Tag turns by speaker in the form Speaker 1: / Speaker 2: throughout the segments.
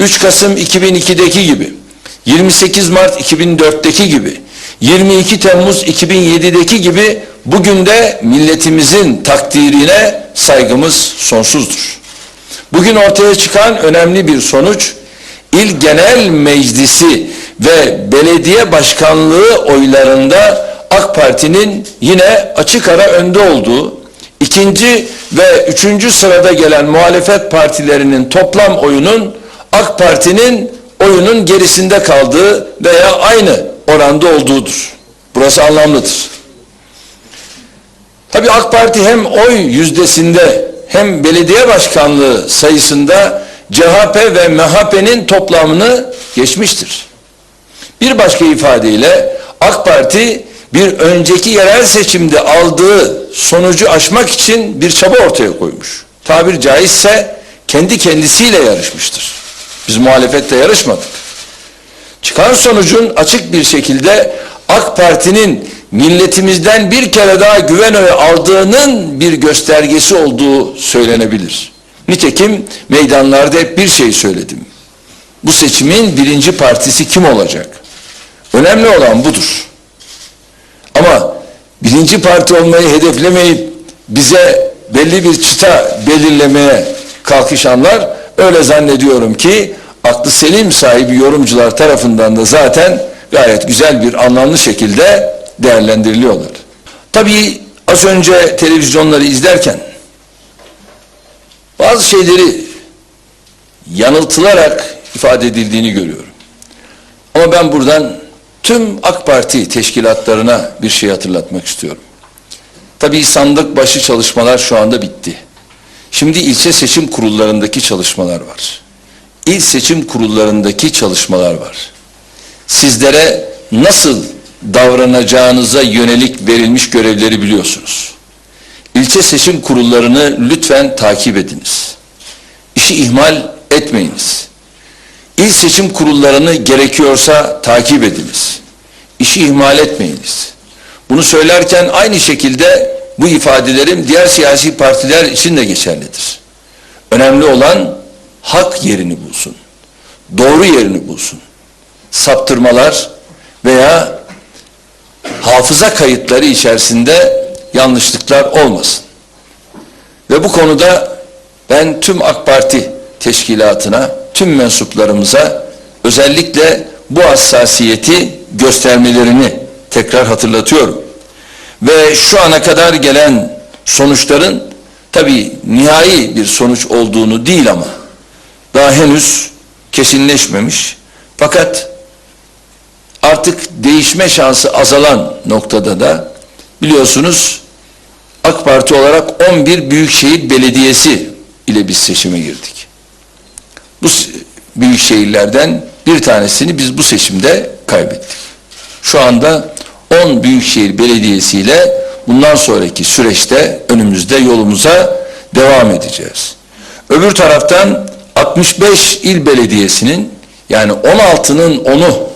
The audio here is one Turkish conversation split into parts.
Speaker 1: 3 Kasım 2002'deki gibi, 28 Mart 2004'teki gibi, 22 Temmuz 2007'deki gibi bugün de milletimizin takdirine saygımız sonsuzdur. Bugün ortaya çıkan önemli bir sonuç, İl Genel Meclisi ve belediye başkanlığı oylarında AK Parti'nin yine açık ara önde olduğu, ikinci ve üçüncü sırada gelen muhalefet partilerinin toplam oyunun AK Parti'nin oyunun gerisinde kaldığı veya aynı oranda olduğudur. Burası anlamlıdır. Tabii AK Parti hem oy yüzdesinde hem belediye başkanlığı sayısında CHP ve MHP'nin toplamını geçmiştir. Bir başka ifadeyle AK Parti bir önceki yerel seçimde aldığı sonucu aşmak için bir çaba ortaya koymuş. Tabir caizse kendi kendisiyle yarışmıştır. Biz muhalefette yarışmadık. Çıkan sonucun açık bir şekilde AK Parti'nin milletimizden bir kere daha güven oyu aldığının bir göstergesi olduğu söylenebilir. Nitekim meydanlarda hep bir şey söyledim. Bu seçimin birinci partisi kim olacak? Önemli olan budur. Ama birinci parti olmayı hedeflemeyip bize belli bir çıta belirlemeye kalkışanlar öyle zannediyorum ki aklı selim sahibi yorumcular tarafından da zaten gayet güzel bir anlamlı şekilde değerlendiriliyorlar. Tabii az önce televizyonları izlerken bazı şeyleri yanıltılarak ifade edildiğini görüyorum. Ama ben buradan tüm AK Parti teşkilatlarına bir şey hatırlatmak istiyorum. Tabii sandık başı çalışmalar şu anda bitti. Şimdi ilçe seçim kurullarındaki çalışmalar var. İl seçim kurullarındaki çalışmalar var. Sizlere nasıl davranacağınıza yönelik verilmiş görevleri biliyorsunuz. İlçe seçim kurullarını lütfen takip ediniz. İşi ihmal etmeyiniz. İl seçim kurullarını gerekiyorsa takip ediniz. İşi ihmal etmeyiniz. Bunu söylerken aynı şekilde bu ifadelerim diğer siyasi partiler için de geçerlidir. Önemli olan hak yerini bulsun. Doğru yerini bulsun. Saptırmalar veya hafıza kayıtları içerisinde yanlışlıklar olmasın. Ve bu konuda ben tüm AK Parti teşkilatına, tüm mensuplarımıza özellikle bu hassasiyeti göstermelerini tekrar hatırlatıyorum. Ve şu ana kadar gelen sonuçların tabii nihai bir sonuç olduğunu değil ama daha henüz kesinleşmemiş. Fakat artık değişme şansı azalan noktada da biliyorsunuz AK Parti olarak 11 Büyükşehir Belediyesi ile biz seçime girdik. Bu büyük şehirlerden bir tanesini biz bu seçimde kaybettik. Şu anda 10 Büyükşehir Belediyesi ile bundan sonraki süreçte önümüzde yolumuza devam edeceğiz. Öbür taraftan 65 il belediyesinin yani 16'nın 10'u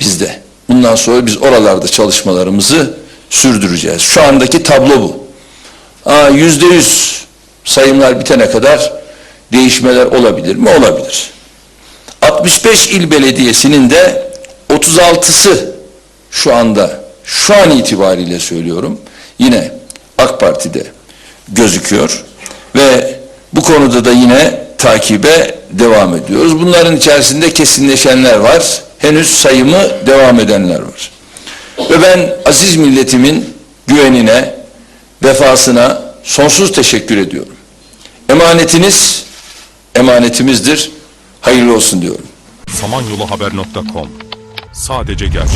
Speaker 1: bizde. Bundan sonra biz oralarda çalışmalarımızı sürdüreceğiz. Şu andaki tablo bu. Yüzde yüz sayımlar bitene kadar değişmeler olabilir mi? Olabilir. 65 il belediyesinin de 36'sı şu anda, şu an itibariyle söylüyorum, yine AK Parti'de gözüküyor ve bu konuda da yine takibe devam ediyoruz. Bunların içerisinde kesinleşenler var, henüz sayımı devam edenler var. Ve ben aziz milletimin güvenine, vefasına sonsuz teşekkür ediyorum. Emanetiniz emanetimizdir. Hayırlı olsun diyorum.
Speaker 2: samanyoluhaber.com Sadece gerçek.